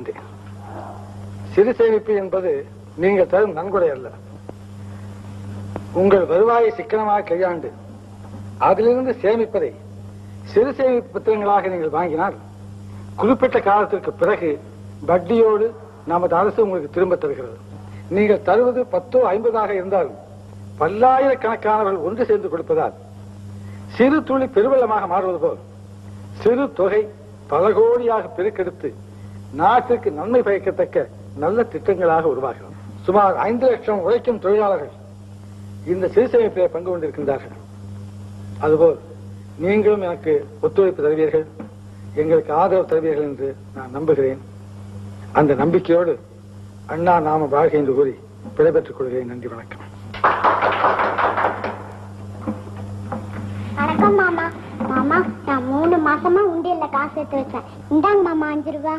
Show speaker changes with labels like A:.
A: கொண்டிருக்கின்றேன் சிறு சேமிப்பு என்பது நீங்கள் தரும் நன்கொடை அல்ல. உங்கள் வருவாயை சிக்கனமாக கையாண்டு அதிலிருந்து சேமிப்பதை சிறு சேமிப்பு பத்திரங்களாக நீங்கள் வாங்கினால் குறிப்பிட்ட காலத்திற்கு பிறகு வட்டியோடு நமது அரசு உங்களுக்கு திரும்ப தருகிறது. நீங்கள் தருவது பத்தோ ஐம்பதாக இருந்தாலும் பல்லாயிரக்கணக்கானவர்கள் ஒன்று சேர்ந்து கொடுப்பதால் சிறு துளி பெருவெள்ளமாக மாறுவது போல் சிறு தொகை பல கோடியாக பெருக்கெடுத்து நாட்டிற்கு நன்மை பயக்கத்தக்க நல்ல திட்டங்களாக உருவாகிறது சுமார் ஐந்து லட்சம் உழைக்கும் தொழிலாளர்கள் இந்த சிறு பங்கு கொண்டிருக்கின்றார்கள். அதுபோல் நீங்களும் எனக்கு ஒத்துழைப்பு தருவீர்கள். எங்களுக்கு ஆதரவு தருவீர்கள் என்று நான் நம்புகிறேன். அந்த நம்பிக்கையோடு அண்ணா நாம வாழ்க என்று கூறி விடைபெற்றுக் கொள்கிறேன். நன்றி வணக்கம்.
B: வணக்கம் மாமா. மாமா நான் மூணு மாசமா உண்டியல்ல காசு எடுத்து வச்சேன். இந்தாங்க மாமா அஞ்சு ரூபா.